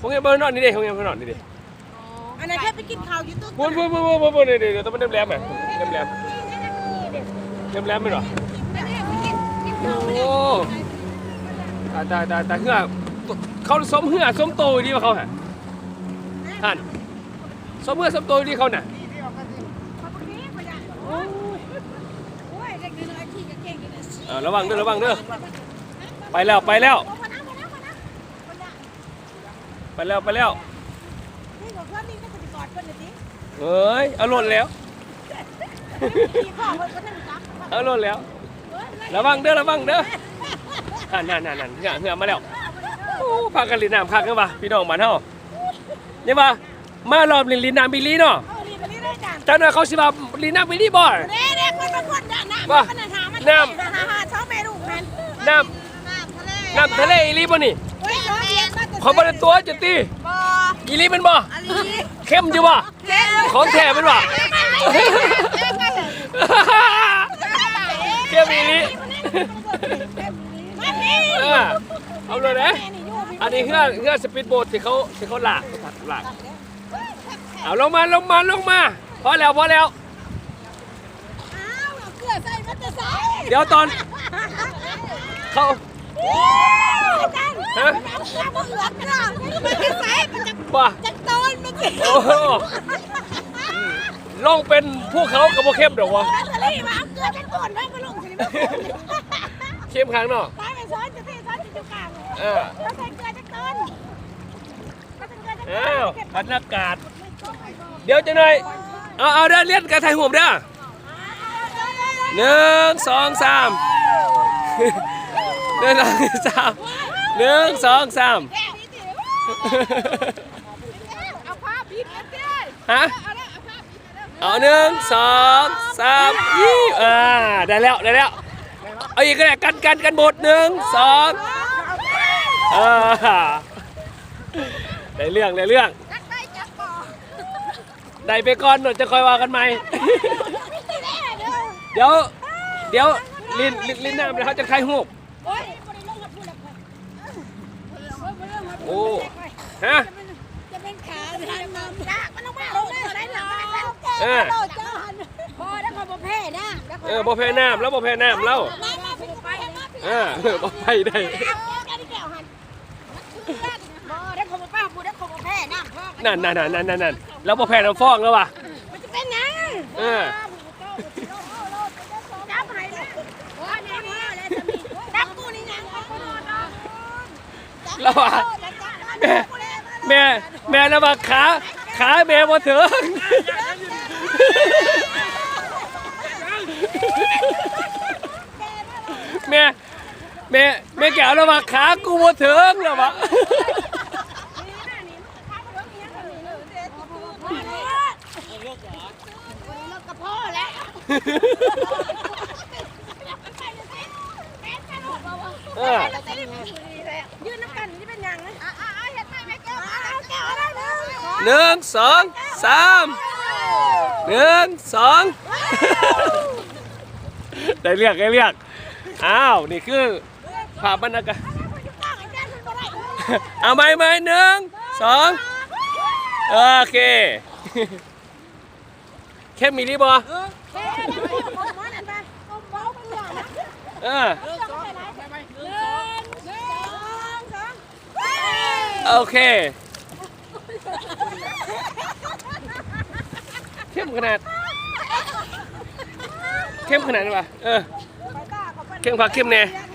ผมยังเบอร์นอนนี่เด้ผมยังเบอร์นอนนี่เด้อันนั้นแค่ไปกินข้าวอยู่ตู้พูนพูนพูนพูนพูนพูนเดี๋ยวเดี๋ยวต้องเป็นน้ำแรมอะน้ำแรมน้ำแรมไม่หรอโอ้ตายตายตายตายเหือเขาสมเหือสมโตดีว่าเขาฮะท่านสมเหือสมโตดีเขาน่ะโอ้ยเด็กน้อยๆที่ก็เก่งอยู่นะเออระวังเด้อระวังเด้อไปแล้วไปแล้ว โอ้มานะมานะมานะมานะ ไปแล้วไปแล้วนี่บอกว่านี่ก็จะไปกอดเพิ่นเลยสิเอ้ยเอาหล่นแล้วขี่ข้อเพิ่นก็ท่านจักเอาหล่นแล้วระวังเด้อระวังเด้ออ่านั่นนั่นนั่นเหือเหือมาแล้วโอ้พากันลินน้ำคักกันปะพี่น้องบ้านเฮาเนี่ยว่ามารอบลินลินน้ำบิลลี่เนาะเอาลีไปนี่ได้จังเจ้าหน่อยเขาสิว่าลินน้ำบิลลี่บ่ เด็กเด็กคนบางคนน่ะน้ำว่ามันน่ะหามันน้ำหาหาชอบเมนูมันน้น้ำทะเลำน้ำทะเลอีหลีบ่นี่ เฮ้ยเรียนมาแต่ขอบ่ได้ตัวจะตีบ่อีหลีเป็นบ่อันนี้เข้มอยู่บ่เล่นของแท้เป็นบ่เข้มอีหลีมันนี่เออเอาเลยนะแม่นี่อยู่พี่อันนี้เฮือเฮือสปีดโบ๊ทที่เขาที่เขาลากลากเอาลงมาลงมาลงมาพอแล้วพอแล้วอ้าวเอาเกลือใส่มันจะใส่เดี๋ยวตอนเขา ฮะน้ำเกลือมันเหลือกันอะมันจะใส่มันจะว่าจะต้นมันสิโอ้โหลองเป็นพวกเขากับพวกเข้มเดี๋ยววะแล้วทะเลมาเอาเกลือเป็นคนไว้มาลงสิมันเข้มข้างนอกตายไปซ้อนจะเทซ้อนจะจุกลางเออแล้วใส่เกลือจะต้นก็ใส่เกลือจะต้นอ้าวบรรยากาศ เดี๋ยวจะหน่อย เอาเอาเด้อเลียนกันถ่ายหัวเด้อหนึ่งสองสามหนึ่งสองสาม หนึ่งสองสามเอาผ้าปิดกันเด้อฮะเอาละเอาผ้าปิดกันเด้อเอาหนึ่งสองสามยี่อ่าได้แล้วได้แล้วเอาอีกก็ได้กันกันกันบทหนึ่งสองอ่าได้เรื่องได้เรื่องจักได้จักบ่ได้ไปก่อนหนูจะคอยว่ากันใหม่ไม่ได้เด้อเดี๋ยวเดี๋ยวลินลินลินน้ำเดี๋ยวเขาจะคลายหูบโอ้ยบ่ได้ลงกับผู้ละคน โอ้ฮะจะเป็นขาทางนำยากมันต้องมาลงตัวได้หรอเออโดดเจ้าหันพอแล้วก็บ่แพ้นะแล้วเออบ่แพ้น้ำแล้วบ่แพ้น้ำแล้วมามาพี่ไปมาพี่เออบ่ไปได้เอาแก้วแก้วหันบ่ได้ขโมยป้าบ่ได้ขโมยแพ้น้ำพ่อนั่นนั่นนั่นนั่นนั่นนั่นแล้วบ่แพ้น้ำฟองแล้วว่ะมันจะเป็นยังเออจับให้เลยโอ้ยแม่พ่อแล้วจะมีจับกูนี่ยังจับกูนอนนอนแล้วว่ะ แม่แม่แม่แล้วว่าขาขาแม่บ่ถึงแม่แม่แม่แก้วแล้วว่าขากูบ่ถึงแล้วว่ะกระเพาะเออยืนน้ำกันนี่เป็นยังไงอ่าอ่าเห็นไหมแม่แก้วแก้วอะไรนะ หนึ่งสองสามหนึ่งสองได้เรียกได้เรียกอ้าวนี่คือภาพบรรยากาศเอาไหมไหมหนึ่งสองโอเคเข้มมีรีบอเออโอเคเข้ มขนาด เข้มขนาดนี้ปะเออ เข้มผักเข้มแน่เ